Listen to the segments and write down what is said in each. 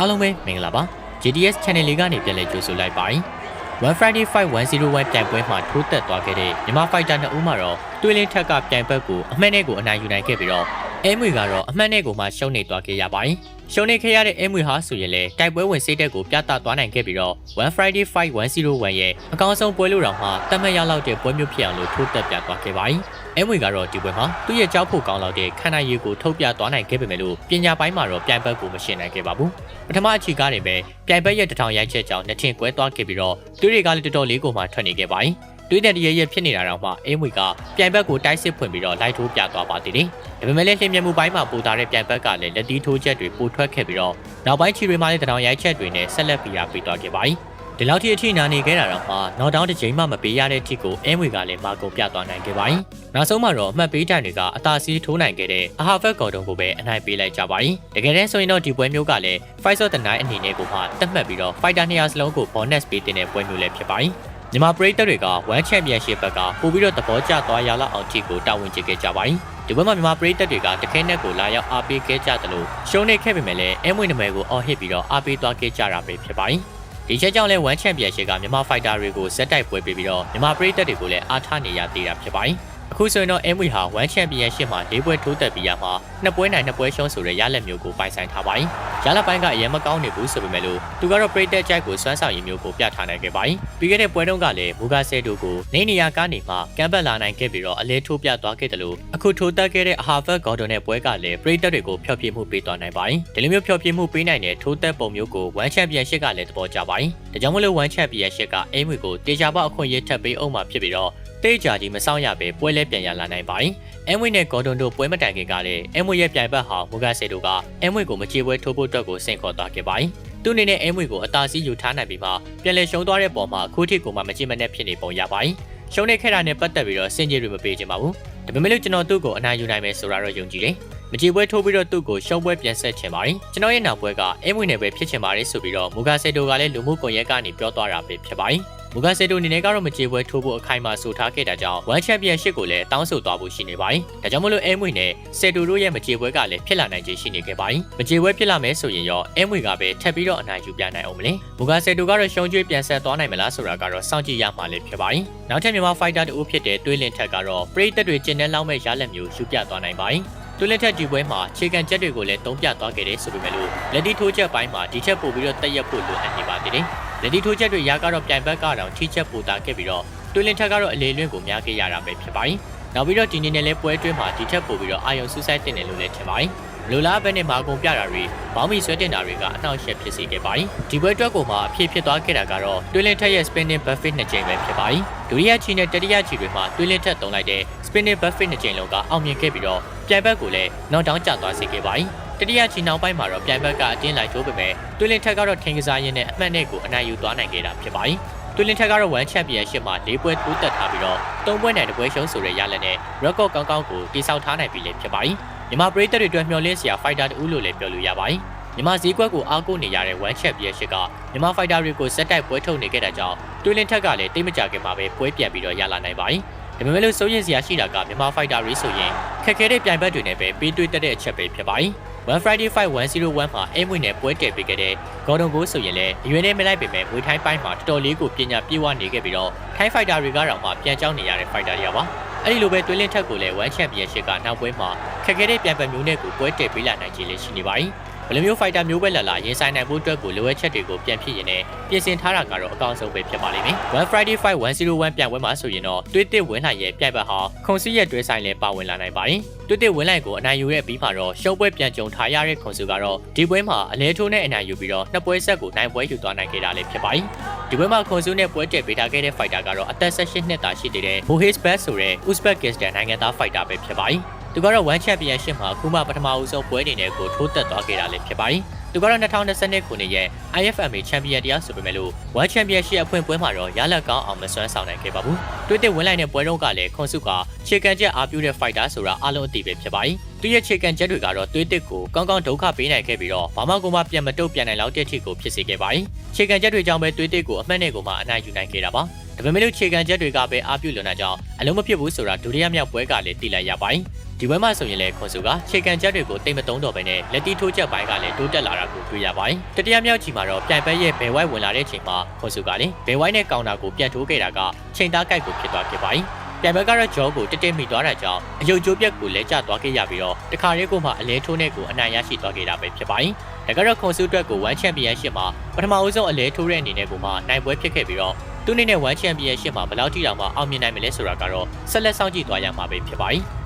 အားလုံးပဲမင်္ဂလာပါ GDS Channel လေးကနေပြန်လည်ကြိုဆိုလိုက်ပါတယ် One Friday Fight 101ပြိုင်ပွဲမှာထိုးသက်သွားခဲ့တဲ့မြန်မာ fighter နှစ်ဦးမှာတော့တွင်းလင်းထက်ကပြိုင်ဘက်ကိုအမှတ်နဲ့ကိုအနိုင်ယူနိုင်ခဲ့ပြီးတော့ အဲမွေကတော့အမှတ်နဲ့ကိုမှရှုံးနေသွားခဲ့ရပါတယ်ရှုံးနေခဲ့ရတဲ့အဲမွေဟာဆိုရင်လေတိုက်ပွဲဝင်စိတ်တက်ကိုပြသသွားနိုင်ခဲ့ပြီးတော့ One Friday Fight 101ရဲ့အကောင်းဆုံးပွဲလို့တောင်မှတတ်မှတ်ရလောက်တဲ့ပွဲမျိုးဖြစ်အောင်လို့ထိုးသက်ပြသွားခဲ့ပါတယ်အဲမွေကတော့ဒီပွဲမှာသူ့ရဲ့ကြောက်ဖို့ကောင်းလောက်တဲ့ခန္ဓာရည်ကိုထုတ်ပြသွားနိုင်ခဲ့ပေမဲ့လို့ပညာပိုင်းမှာတော့ပြိုင်ဘက်ကိုမရှင်းနိုင်ခဲ့ပါဘူးပထမအချီကားတွေပဲပြိုင်ဘက်ရဲ့တထောင်ရိုက်ချက်ကြောင့်နှစ်ထင်ကွဲသွားခဲ့ပြီးတော့သူတွေကလည်းတော်တော်လေးကိုမှထွက်နေခဲ့ပါတယ် တွေးတဲ့တရရဲ့ဖြစ်နေတာတော့မှအင်းမွေကပြိုင်ဘက်ကိုတိုက်စစ်ဖွင့်ပြီးတော့လိုက်ထိုးပြသွားပါသေးတယ်။ဒါပေမဲ့လည်းလျင်မြမှုပိုင်းမှာပူတာတဲ့ပြိုင်ဘက်ကလည်းလက်တီးထိုးချက်တွေပိုထွက်ခဲ့ပြီးတော့နောက်ပိုင်းချီတွေမှလည်းတထောင်ရိုက်ချက်တွေနဲ့ဆက်လက်ပြီးရပေးသွားခဲ့ပါတယ်။ဒီလောက်ထိအထိနာနေခဲ့တာတော့မှနောက်တောင်းတစ်ချိန်မှမပေးရတဲ့အထိကိုအင်းမွေကလည်းမာကုန်ပြသွားနိုင်ခဲ့ပါတယ်။နောက်ဆုံးမှာတော့အမှတ်ပေးတိုင်တွေကအသာစီးထိုးနိုင်ခဲ့တဲ့အဟာဖက်ကော်တုံကိုပဲအနိုင်ပေးလိုက်ကြပါတယ်။တကယ်တမ်းဆိုရင်တော့ဒီပွဲမျိုးကလည်း Fight of the Night အနေနဲ့ကိုမှတတ်မှတ်ပြီးတော့ Fighter 200စလုံးကို bonus ပေးတဲ့ပွဲမျိုးလည်းဖြစ်ပါတယ်။ မြန်မာပရိသတ်တွေက One Championship ဘက်ကပို့ပြီးတော့သဘောကျသွားရလောက်အောင်ထိကိုတာဝန်ကျခဲ့ကြပါတယ်။ဒီဘက်မှာမြန်မာပရိသတ်တွေကတခဲနဲ့ကိုလာရောက်အားပေးခဲ့ကြတယ်လို့ရှုံးနေခဲ့ပေမဲ့လည်းအမွေနမဲကိုအော်ဟစ်ပြီးတော့အားပေးသွားခဲ့ကြတာပဲဖြစ်ပါတယ်။ဒီချက်ကြောင့်လဲ One Championship ကမြန်မာ Fighter တွေကိုဇက်တိုက်ပွဲပေးပြီးတော့မြန်မာပရိသတ်တွေကိုလည်းအားထားနေရသေးတာဖြစ်ပါတယ်။ အခုဆိုရင်တော့ MW ဟာ One Championship မှာ၄ပွဲထိုးသက်ပြီးရမှာနှစ်ပွဲနိုင်နှစ်ပွဲရှုံးဆိုတဲ့ရလက်မျိုးကိုပိုင်ဆိုင်ထားပါတယ်။ရလက်ပိုင်းကအရင်မကောင်းနေဘူးဆိုပေမဲ့လို့သူကတော့ပရိသတ်ကြိုက်ကိုစွမ်းဆောင်ရည်မျိုးကိုပြထားနိုင်ခဲ့ပါတယ်။ပြီးခဲ့တဲ့ပွဲတုန်းကလည်းမူဂါဆဲတိုကိုနေနေရာကနေမှကမ်ဘက်လာနိုင်ခဲ့ပြီးတော့အလဲထိုးပြသွားခဲ့တယ်လို့အခုထိုးသက်ခဲ့တဲ့ Harvard Gordon နဲ့ပွဲကလည်းပရိသတ်တွေကိုဖျော်ဖြေမှုပေးသွားနိုင်ပါတယ်။ဒီလိုမျိုးဖျော်ဖြေမှုပေးနိုင်တဲ့ထိုးသက်ပုံမျိုးကို One Championship ကလည်းသဘောကျပါတယ်။ဒါကြောင့်မလို့ One Championship က MW ကိုတေချာပေါအခွင့်အရေးထပ်ပေးအောင်မှာဖြစ်ပြီးတော့ တိတ်ကြကြီးမဆောင်ရပဲပွဲလဲပြန်ရလာနိုင်ပါတယ်။အမ်ဝိနဲ့ဂေါ်ဒွန်တို့ပွဲမတိုင်ခင်ကလည်းအမ်ဝိရဲ့ပြိုင်ဘက်ဟာမူဂါဆေတို့ကအမ်ဝိကိုမကြေပွဲထိုးဖို့အတွက်ကိုစင်ခေါ်သွားခဲ့ပါတယ်။သူအနေနဲ့အမ်ဝိကိုအသာစီးယူထားနိုင်ပြီးမှပြန်လဲရှုံးသွားတဲ့ပုံမှာခုထိကိုမှမကြည့်မနဲ့ဖြစ်နေပုံရပါတယ်။ရှုံးနေခဲ့တာနဲ့ပတ်သက်ပြီးတော့စင်ကြီးတွေမပေးချင်ပါဘူး။ဒါပေမဲ့လို့ကျွန်တော်သူ့ကိုအနိုင်ယူနိုင်မယ်ဆိုတာတော့ယုံကြည်တယ်။မကြေပွဲထိုးပြီးတော့သူ့ကိုရှုံးပွဲပြန်ဆက်ချင်ပါတယ်။ကျွန်တော်ရဲ့နောက်ပွဲကအမ်ဝိနဲ့ပဲဖြစ်ချင်ပါတယ်ဆိုပြီးတော့မူဂါဆေတို့ကလည်းလူမှုကွန်ရက်ကနေပြောသွားတာပဲဖြစ်ပါတယ်။ မူဂါဆေတိုအနေနဲ့ကတော့မကြေပွဲထိုးဖို့အခိုင်အမာဆိုထားခဲ့တာကြောင့် One Championship ကိုလည်းတောင်းဆိုသွားဖို့ရှိနေပါတယ်။ဒါကြောင့်မလို့အဲမွေနဲ့ဆေတိုတို့ရဲ့မကြေပွဲကလည်းဖြစ်လာနိုင်ခြေရှိနေခဲ့ပါတယ်။မကြေပွဲဖြစ်လာမယ်ဆိုရင်ရောအဲမွေကပဲထပ်ပြီးတော့အနိုင်ယူပြနိုင်အောင်မလဲ။မူဂါဆေတိုကတော့ရှုံးကျွေးပြန်ဆက်သွားနိုင်မလားဆိုတာကတော့စောင့်ကြည့်ရမှာလည်းဖြစ်ပါတယ်။နောက်ထပ်မြန်မာ fighter တူဖြစ်တဲ့တွေးလင်ထက်ကတော့ပရိသတ်တွေကျင်းတဲ့လောက်မဲ့ရလက်မျိုးယူပြသွားနိုင်ပါတယ်။ တွလက်ထက်ဒီပွဲမှာခြေကန်ချက်တွေကိုလည်းတုံးပြသွားခဲ့တယ်ဆိုပေမဲ့လို့လက်တီထိုးချက်ပိုင်းမှာဒီချက်ပို့ပြီးတော့တက်ရက်ဖို့လိုအပ်နေပါသေးတယ်။လက်တီထိုးချက်တွေရကတော့ပြိုင်ဘက်ကတော့ထိချက်ပို့တာခဲ့ပြီးတော့တွလင်ထက်ကတော့အလေလွင့်ကိုများခဲ့ရတာပဲဖြစ်ပါတယ်။နောက်ပြီးတော့ဒီနေ့နဲ့လည်းပွဲတွင်းမှာဒီချက်ပို့ပြီးတော့အာယုံဆူဆိုင်တင်တယ်လို့လည်းထင်ပါတယ်။ လိုလားဘက်နဲ့မာကုန်ပြတာတွေဘောင်းမီဆွဲတင်တာတွေကအနှောင့်အယှက်ဖြစ်စေခဲ့ပါတယ်။ဒီပွဲအတွက်ကိုမှအဖြစ်ဖြစ်သွားခဲ့တာကတော့တွင်းလင်းထက်ရဲ့ spinning buffet နှစ်ကြိမ်ပဲဖြစ်ပါတယ်။ဒုတိယချီနဲ့တတိယချီတွေမှာတွင်းလင်းထက်တုံးလိုက်တဲ့ spinning buffet နှစ်ကြိမ်လုံးကအောင်မြင်ခဲ့ပြီးတော့ပြိုင်ဘက်ကိုလည်းနောက်တောင်းကျသွားစေခဲ့ပါတယ်။တတိယချီနောက်ပိုင်းမှာတော့ပြိုင်ဘက်ကအတင်းလိုက်ထိုးပေမဲ့တွင်းလင်းထက်ကတော့ထင်ကစားရင်းနဲ့အမှတ်နဲ့ကိုအနိုင်ယူသွားနိုင်ခဲ့တာဖြစ်ပါတယ်။တွင်းလင်းထက်ကတော့ One Championship မှာ၄ပွဲထိုးတက်ထားပြီးတော့၃ပွဲနဲ့တစ်ပွဲရှုံးဆိုတဲ့ရလဒ်နဲ့ record ကောင်းကောင်းကိုတိစောက်ထားနိုင်ပြီလေဖြစ်ပါတယ်။ မြန်မာပရိသတ်တွေအတွက်မျှော်လင့်စရာ fighter တူလို့လည်းပြောလို့ရပါတယ်။မြန်မာဈေးကွက်ကိုအားကိုးနေရတဲ့ One Championship ကမြန်မာ fighter တွေကိုစက်တိုက်ပွဲထုတ်နေခဲ့တဲ့ကြောင့်တွင်းလင်းထက်ကလည်းတိတ်မကြခင်မှာပဲပွဲပြန်ပြီးတော့ရလာနိုင်ပါတယ်။ဒါပေမဲ့လို့စိုးရင်စရာရှိတာကမြန်မာ fighter တွေဆိုရင်ခက်ခဲတဲ့ပြိုင်ဘက်တွေနဲ့ပဲပေးတွေ့တက်တဲ့အချက်ပဲဖြစ်ပါတယ်။ One Friday Fight 101မှာအိမ်မွေနဲ့ပွဲတည်ပေးခဲ့တဲ့ Gordon Go ဆိုရင်လည်းအရွယ်နဲ့မလိုက်ပေမဲ့မွေထိုင်းပိုင်းမှာတော်တော်လေးကိုပညာပြေဝနေခဲ့ပြီးတော့ထိုင်း fighter တွေကတော့မှပြန်ကြောင်းနေရတဲ့ fighter တွေပါ အဲ့ဒီလိုပဲတွင်းလင်းထက်ကိုလည်း One Championship ကနောက်ပွဲမှာခက်ခဲတဲ့ပြန်ပတ်မျိုးနဲ့ကိုပွဲတည်ပေးလာနိုင်ခြင်းလည်းရှိနေပါတယ် ဘယ်လိုမျိုး fighter မျိုးပဲလာလာရင်ဆိုင်နိုင်ဖို့အတွက်ကိုလိုအပ်ချက်တွေကိုပြန်ဖြစ်ရင်လည်းပြင်ဆင်ထားတာကတော့အကောင်းဆုံးပဲဖြစ်ပါလိမ့်မယ်။ One Friday Fight 101ပြန်ပွဲမှာဆိုရင်တော့တွေးတစ်ဝင်းလှိုင်ရဲ့ပြိုင်ဘက်ဟာခုံစည်းရဲ့တွဲဆိုင်လည်းပါဝင်လာနိုင်ပါတယ်။တွေးတစ်ဝင်းလှိုင်ကိုအနိုင်ယူရဲ့ပြီးမှာတော့ရှုံးပွဲပြန်ကြုံထားရတဲ့ခုံစုကတော့ဒီပွဲမှာအလဲထိုးနဲ့အနိုင်ယူပြီးတော့နှစ်ပွဲဆက်ကိုနိုင်ပွဲယူသွားနိုင်ခဲ့တာလည်းဖြစ်ပါတယ်။ဒီပွဲမှာခုံစုနဲ့ပွဲတည်ပေးထားခဲ့တဲ့ fighter ကတော့အသက်18နှစ်သာရှိသေးတဲ့ Mohis Bat ဆိုတဲ့ Uzbekistan နိုင်ငံသား fighter ပဲဖြစ်ပါတယ်။ သူကတော့ One Championship မှာခုမှပထမအဦးဆုံးပွဲအနေနဲ့ကိုထိုးတက်သွားခဲ့တာလည်းဖြစ်ပါတယ်။သူကတော့2020ခုနှစ်ရဲ့ IFMA Champion တရားဆိုပေမဲ့လို့ One Championship အဖွင့်ပွဲမှာတော့ရလက်ကောင်းအောင်မစွမ်းဆောင်နိုင်ခဲ့ပါဘူး။တွေ့တဲ့ဝင်လိုက်တဲ့ပွဲတော့ကလည်းခွန်စုကခြေကန်ချက်အားပြုတဲ့ fighter ဆိုတာအလုံးအသိပဲဖြစ်ပါတယ်။သူရဲ့ခြေကန်ချက်တွေကတော့သွေးတစ်ကိုကောင်းကောင်းဒုက္ခပေးနိုင်ခဲ့ပြီးတော့ဘာမှကိုမှပြန်မတုတ်ပြန်နိုင်လောက်တဲ့အထိကိုဖြစ်စေခဲ့ပါတယ်။ခြေကန်ချက်တွေကြောင့်ပဲသွေးတစ်ကိုအမှတ်နဲ့ကိုမှအနိုင်ယူနိုင်ခဲ့တာပါ။ဒါပေမဲ့လို့ခြေကန်ချက်တွေကပဲအားပြုလွန်တာကြောင့်အလုံးမဖြစ်ဘူးဆိုတာဒုတိယမြောက်ပွဲကလည်းတည်လိုက်ရပါတယ်။ ဒီပွဲမှာဆိုရင်လည်းခွန်စုကခြေကန်ချက်တွေကိုတိတ်မတုံးတော့ဘဲနဲ့လက်တီထိုးချက်ပိုင်းကလည်းတိုးတက်လာတာကိုတွေ့ရပါတယ်တတိယမြောက်ချီမှာတော့ပြိုင်ပွဲရဲ့ဘယ်ဝိုက်ဝင်လာတဲ့ချိန်မှာခွန်စုကလည်းဘယ်ဝိုက်နဲ့ကောင်တာကိုပြန်ထိုးခဲ့တာကချိန်သားကိုက်ကိုဖြစ်သွားခဲ့ပါတယ်ပြိုင်ပွဲကတော့ဂျောကိုတက်တက်မိသွားတာကြောင့်အယုတ်ကျိုးပြက်ကိုလဲကျသွားခဲ့ရပြီးတော့တခါလေးကိုမှအလဲထိုးနဲ့ကိုအနိုင်ရရှိသွားခဲ့တာပဲဖြစ်ပါတယ်။ဒါကတော့ခွန်စုအတွက်ကို1 Championship မှာပထမအဦးဆုံးအလဲထိုးတဲ့အနေနဲ့ကိုမှနိုင်ပွဲဖြစ်ခဲ့ပြီးတော့သူအနေနဲ့1 Championship မှာဘယ်လောက်ထိတောင်မှအောင်မြင်နိုင်မလဲဆိုတာကတော့ဆက်လက်စောင့်ကြည့်သွားရမှာပဲဖြစ်ပါတယ်။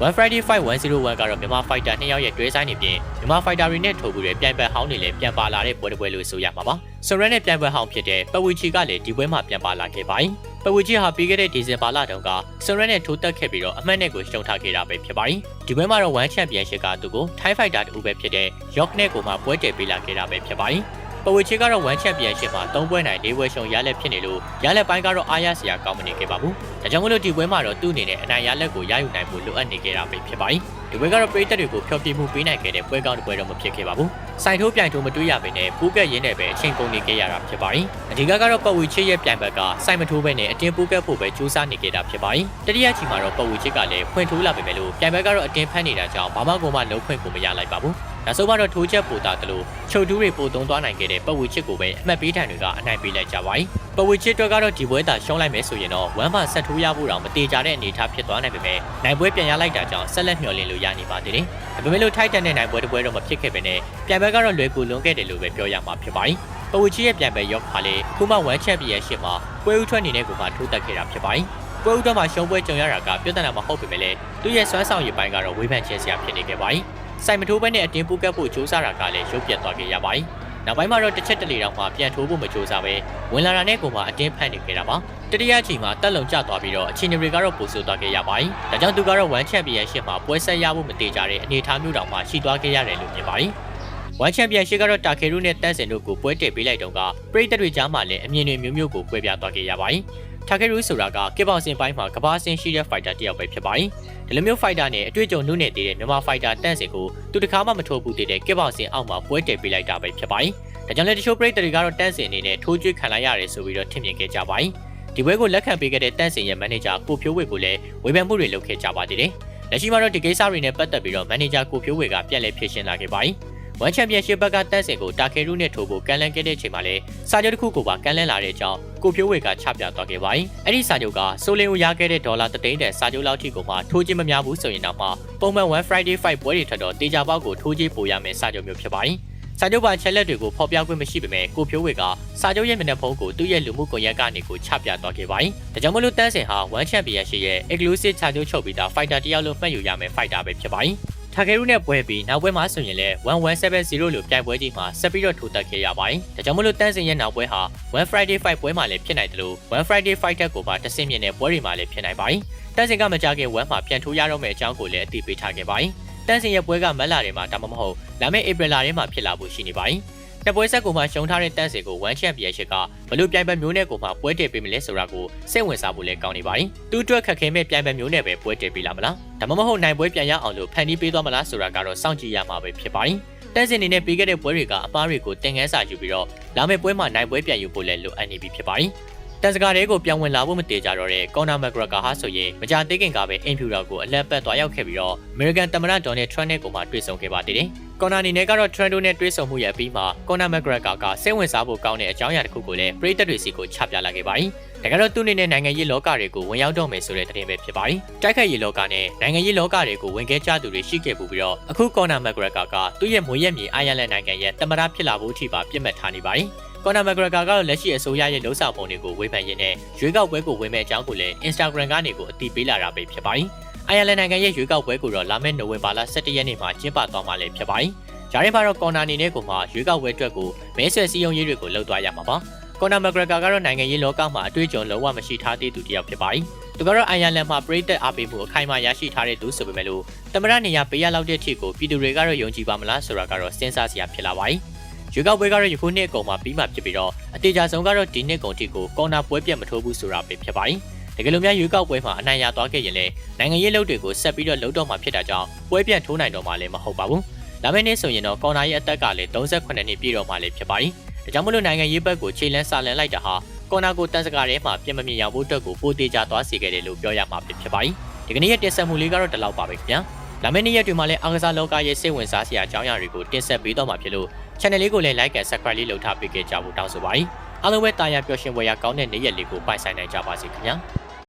One Friday Fight 101ကတော့မြန်မာ fighter နှစ်ယောက်ရဲ့တွဲဆိုင်နေပြင်မြန်မာ fighter တွေနဲ့ထိုးပြီးတဲ့ပြိုင်ပွဲဟောင်းတွေလည်းပြန်ပါလာတဲ့ပွဲတစ်ပွဲလို့ဆိုရမှာပါ။ဆိုရက်နဲ့ပြိုင်ပွဲဟောင်းဖြစ်တဲ့ပဝီချီကလည်းဒီပွဲမှာပြန်ပါလာခဲ့ပါတယ်။ပဝီချီဟာပြီးခဲ့တဲ့ဒီဇင်ဘာလတုန်းကဆိုရက်နဲ့ထိုးတက်ခဲ့ပြီးတော့အမှတ်နဲ့ကိုရှုံထားခဲ့တာပဲဖြစ်ပါတယ်။ဒီပွဲမှာတော့ One Championship ကသူကို Thai Fighter တူပဲဖြစ်တဲ့ York နဲ့ကိုမှပွဲတည်ပေးလာခဲ့တာပဲဖြစ်ပါတယ်။ ပဝေချေကတော့ One Championship မှာ၃ပွဲနိုင်၄ပွဲရှုံရလက်ဖြစ်နေလို့ရလက်ပိုင်းကတော့အားရစရာကောင်းမနေခဲ့ပါဘူး။ဒါကြောင့်မလို့ဒီပွဲမှာတော့သူ့အနေနဲ့အနိုင်ရလက်ကိုရယူနိုင်ဖို့လိုအပ်နေခဲ့တာပဲဖြစ်ပါတယ်။ဒီပွဲကတော့ပရိသတ်တွေကိုဖျော်ဖြေမှုပေးနိုင်ခဲ့တဲ့ပွဲကောင်းတစ်ပွဲတော့မဖြစ်ခဲ့ပါဘူး။စိုင်ထိုးပြိုင်ထိုးမတွေ့ရပေနဲ့ပူးကက်ရင်းနဲ့ပဲအချိန်ကုန်နေခဲ့ရတာဖြစ်ပါတယ်။အဓိကကတော့ပဝေချေရဲ့ပြိုင်ဘက်ကစိုင်မထိုးပဲနဲ့အတင်းပူးကက်ဖို့ပဲကြိုးစားနေခဲ့တာဖြစ်ပါတယ်။တတိယချီမှာတော့ပဝေချေကလည်းဖွင့်ထိုးလာပေမဲ့လို့ပြိုင်ဘက်ကတော့အတင်းဖမ်းနေတာကြောင့်ဘာမှကိုမှလုံးဖွင့်ကိုမရလိုက်ပါဘူး။ နောက်ဆုံးမှာတော့ထိုးချက်ပိုတာတလို့ချုပ်တူးတွေပိုသုံးသွားနိုင်ခဲ့တဲ့ပတ်ဝေချစ်ကိုပဲအမှတ်ပေးထံတွေကအနိုင်ပေးလိုက်ကြပါ යි ပတ်ဝေချစ်တွေကတော့ဒီပွဲသာရှုံးလိုက်မယ်ဆိုရင်တော့ဝမ်းပါဆက်ထိုးရဖို့တောင်မတေချာတဲ့အနေအထားဖြစ်သွားနိုင်ပေမဲ့နိုင်ပွဲပြန်ရလိုက်တာကြောင့်ဆက်လက်မျှော်လင့်လို့ရနိုင်ပါသေးတယ်။ဒါပေမဲ့လို့ထိုက်တန်တဲ့နိုင်ပွဲတစ်ပွဲတော့မဖြစ်ခဲ့ပေနဲ့ပြန်ပွဲကတော့လွယ်ကူလွန်ခဲ့တယ်လို့ပဲပြောရမှာဖြစ်ပါ යි ပဝချီရဲ့ပြန်ပဲရောက်ခါလေခုမှဝမ်းချက်ပြည်ရဲ့ရှစ်မှာပွဲဥထွက်နေတဲ့ကိုမှထိုးတက်ခဲ့တာဖြစ်ပါတယ်။ပွဲဥထွက်မှာရှုံးပွဲကြုံရတာကပြဿနာမဟုတ်ပေမဲ့သူ့ရဲ့စွမ်းဆောင်ရည်ပိုင်းကတော့ဝေဖန်ချက်စရာဖြစ်နေခဲ့ပါတယ်။ စိုက်မထိုးဘဲနဲ့အတင်းပူကတ်ဖို့ကြိုးစားတာကလည်းရုပ်ပြတ်သွားခဲ့ရပါတယ်။နောက်ပိုင်းမှာတော့တစ်ချက်တလေတောင်မှပြန်ထိုးဖို့မကြိုးစားပဲဝင်လာတာနဲ့ကိုမှအတင်းဖန်နေခဲ့တာပါ။တတိယချိန်မှာတက်လုံကျသွားပြီးတော့အချင်းတွေကတော့ပိုဆိုသွားခဲ့ရပါတယ်။ဒါကြောင့်သူကတော့1 Championship မှာပွဲဆက်ရဖို့မတေကြတဲ့အနေအထားမျိုးတောင်မှရှိသွားခဲ့ရတယ်လို့မြင်ပါတယ်။ One Championship ကတော့တာခေရုနဲ့တန့်စင်တို့ကိုပွဲတည်ပေးလိုက်တော့ကပရိသတ်တွေကြားမှာလည်းအမြင်တွေမျိုးမျိုးကိုကွဲပြားသွားခဲ့ရပါတယ်။ တာခေရုဆိုတာကကစ်ဘောက်စင်ပိုင်းမှာကဘာစင်ရှိတဲ့ fighter တစ်ယောက်ပဲဖြစ်ပါတယ်။ဒီလိုမျိုး fighter နဲ့အတွေ့အကြုံနှုတ်နေသေးတဲ့မြန်မာ fighter တန့်စင်ကိုသူတခါမှမထိုးဘူးသေးတဲ့ကစ်ဘောက်စင်အောက်မှာပွဲတည်ပေးလိုက်တာပဲဖြစ်ပါတယ်။ဒါကြောင့်လည်းတချို့ပရိသတ်တွေကတော့တန့်စင်အနေနဲ့ထိုးကျွေးခံလိုက်ရတယ်ဆိုပြီးတော့ထင်မြင်ခဲ့ကြပါတယ်။ဒီပွဲကိုလက်ခံပေးခဲ့တဲ့တန့်စင်ရဲ့မန်နေဂျာကိုဖြိုးဝေကိုလည်းဝေဖန်မှုတွေလုပ်ခဲ့ကြပါသေးတယ်။လက်ရှိမှာတော့ဒီကိစ္စတွေနဲ့ပတ်သက်ပြီးတော့မန်နေဂျာကိုဖြိုးဝေကပြန်လည်ဖြေရှင်းလာခဲ့ပါတယ်။ One Championship ဘက်ကတက်စင်ကိုတာကေရုနဲ့ထိုးဖို့ကန်လန်းခဲ့တဲ့အချိန်မှာလည်းစာချုပ်တစ်ခုကိုပါကန်လန်းလာတဲ့အကြောင်းကိုဖြိုးဝေကချပြသွားခဲ့ပါတယ်။အဲ့ဒီစာချုပ်ကဆိုလင်ကိုရခဲ့တဲ့ဒေါ်လာ3သိန်းတန်စာချုပ်လောက်ထိကိုမှထိုးခြင်းမများဘူးဆိုရင်တော့မှပုံမှန်1 Friday Fight ပွဲတွေထက်တော့တေချာပေါက်ကိုထိုးခြင်းပိုရမယ်စာချုပ်မျိုးဖြစ်ပါတယ်။စာချုပ်ပါချက်လက်တွေကိုဖော်ပြခွင့်မရှိပေမဲ့ကိုဖြိုးဝေကစာချုပ်ရဲ့မျက်နှာဖုံးကိုသူ့ရဲ့လူမှုကွန်ရက်ကနေကိုချပြသွားခဲ့ပါတယ်။ဒါကြောင့်မလို့တန်းစင်ဟာ1 Championship ရဲ့ exclusive စာချုပ်ချုပ်ပြီးသား fighter တယောက်လို့မှတ်ယူရမယ် fighter ပဲဖြစ်ပါတယ်။ ထာကေရုနဲ့ပွဲပြီးနောက်ပွဲမှာဆိုရင်လည်း1170လို့ပြိုင်ပွဲကြီးမှာဆက်ပြီးတော့ထိုးတက်ခဲ့ရပါတယ်။ဒါကြောင့်မလို့တန်းစင်ရဲ့နောက်ပွဲဟာ1 Friday Fight ပွဲမှာလည်းဖြစ်နိုင်တယ်လို့1 Friday Fight တက်ကိုပါတဆင့်မြင့်တဲ့ပွဲတွေမှာလည်းဖြစ်နိုင်ပါတယ်။တန်းစင်ကမကြခင်1မှာပြန်ထိုးရတော့မယ့်အကြောင်းကိုလည်းအသိပေးထားခဲ့ပါတယ်။တန်းစင်ရဲ့ပွဲကမက်လာတွေမှာဒါမှမဟုတ်လာမယ့်ဧပြီလထဲမှာဖြစ်လာဖို့ရှိနေပါတယ်။ တပွဲဆက်ကိုမှရှုံထားတဲ့တန့်စီကို1 championship ကဘလို့ပြိုင်ပွဲမျိုးနဲ့ကိုမှပွဲတည်ပေးမလဲဆိုတာကိုစိတ်ဝင်စားဖို့လည်းကောင်းနေပါတယ်။သူအတွက်ခက်ခဲမဲ့ပြိုင်ပွဲမျိုးနဲ့ပဲပွဲတည်ပေးလာမလား။ဒါမှမဟုတ်နိုင်ပွဲပြန်ရအောင်လို့ဖန်တီးပေးသွားမလားဆိုတာကတော့စောင့်ကြည့်ရမှာပဲဖြစ်ပါတယ်။တန့်စင်နေနဲ့ပြီးခဲ့တဲ့ပွဲတွေကအပားတွေကိုတင်ငန်းစာယူပြီးတော့လာမယ့်ပွဲမှာနိုင်ပွဲပြန်ယူဖို့လည်းလိုအပ်နေပြီဖြစ်ပါတယ်။ တန်စကားတွေကိုပြောင်းဝင်လာဖို့မတည်ကြတော့တဲ့ကော်နာမက်ဂရကာဟာဆိုရင်မကြသေးခင်ကပဲအင်ဖြူတော်ကိုအလက်ပတ်သွားရောက်ခဲ့ပြီးတော့အမေရိကန်သမ္မတဒေါ်နယ်ထရန့်နဲ့ကိုမှတွေ့ဆုံခဲ့ပါသေးတယ်။ကော်နာနီနဲ့ကတော့ Trento နဲ့တွဲဆုံမှုရဲ့အပြီးမှာကော်နာမက်ဂရက်ကာကစိတ်ဝင်စားဖို့ကောင်းတဲ့အကြောင်းအရာတစ်ခုကိုလည်းပရိသတ်တွေစီကိုချပြလာခဲ့ပါတယ်။ဒါကတော့သူ့အနေနဲ့နိုင်ငံရေးလောကတွေကိုဝင်ရောက်တော့မယ်ဆိုတဲ့သတင်းပဲဖြစ်ပါတယ်။တိုက်ခိုက်ရေးလောကနဲ့နိုင်ငံရေးလောကတွေကိုဝင်ခဲ့ကြသူတွေရှိခဲ့ပူပြီးတော့အခုကော်နာမက်ဂရက်ကာကသူ့ရဲ့မွေရက်မြေအိုင်ယာလန်နိုင်ငံရဲ့တမရဖြစ်လာဖို့အထိပါပြစ်မှတ်ထားနေပါတယ်။ ကော်နာမက်ဂရက်ကာကတော့လက်ရှိအစိုးရရဲ့လှုပ်ဆောင်ပုံတွေကိုဝေဖန်ရင်းနဲ့ရွေးကောက်ပွဲကိုဝင်မဲ့အကြောင်းကိုလည်း Instagram ကနေကိုအတည်ပြုလာတာပဲဖြစ်ပါတယ်။အိုင်ယာလန်နိုင်ငံရဲ့ရွေးကောက်ပွဲကိုတော့လာမယ့်နိုဝင်ဘာလ17ရက်နေ့မှာကျင်းပသွားမှာလည်းဖြစ်ပါတယ်။ဂျာရင်ပါတော့ကော်နာအနေနဲ့ကိုမှရွေးကောက်ပွဲအတွက်ကိုမဲဆွယ်စည်းရုံးရေးတွေကိုလှုပ်သွားရမှာပါ။ကော်နာမက်ဂရကာကတော့နိုင်ငံရေးလောကမှာအတွေ့အကြုံလုံးဝမရှိထားသေးသူတစ်ယောက်ဖြစ်ပါတယ်။သူကတော့အိုင်ယာလန်မှာပရိသတ်အားပေးမှုအခိုင်အမာရရှိထားတဲ့သူဆိုပေမဲ့လို့တမရနေရပေးရလောက်တဲ့အထိကိုပြည်သူတွေကတော့ယုံကြည်ပါမလားဆိုတာကတော့စဉ်းစားစရာဖြစ်လာပါတယ်။ ရွေးကောက်ပွဲကတော့ယခုနှစ်အကုန်မှာပြီးမှဖြစ်ပြီးတော့အတေချာဆုံးကတော့ဒီနှစ်ကုန်ထိကိုကော်နာပွဲပြတ်မထိုးဘူးဆိုတာပဲဖြစ်ပါတယ်။တကယ်လို့များရွေးကောက်ပွဲမှာအနိုင်ရသွားခဲ့ရင်လည်းနိုင်ငံရေးလုပ်တွေကိုဆက်ပြီးတော့လှုပ်တော့မှာဖြစ်တာကြောင့်ပွဲပြတ်ထိုးနိုင်တော့မှလည်းမဟုတ်ပါဘူး။လာမယ့်နေ့ဆိုရင်တော့ကော်နာရဲ့အသက်ကလည်း38နှစ်ပြည့်တော့မှလည်းဖြစ်ပါတယ်။ဒါကြောင့်မလို့နိုင်ငံရေးဘက်ကိုခြေလန်းစာလန်လိုက်တာဟာကော်နာကိုတန်စကားထဲမှာပြင်မမြင်ရဖို့အတွက်ကိုပိုတေချာသွားစေခဲ့တယ်လို့ပြောရမှာဖြစ်ပါတယ်။ဒီကနေ့ရဲ့တင်ဆက်မှုလေးကတော့ဒီလောက်ပါပဲခင်ဗျာ။လာမယ့်နေ့ရက်တွေမှာလည်းအားကစားလောကရဲ့စိတ်ဝင်စားစရာအကြောင်းအရာတွေကိုတင်ဆက်ပေးတော့မှာဖြစ်လို့ channel လေးကိုလည်း like and subscribe လေးလုပ်ထားပေးခဲ့ကြဖို့တောင်းဆိုပါရစေအားလုံးပဲတာယာပျော်ရွှင်ပွဲရကောင်းတဲ့နေ့ရက်လေးကိုပိုင်ဆိုင်နိုင်ကြပါစေခင်ဗျာ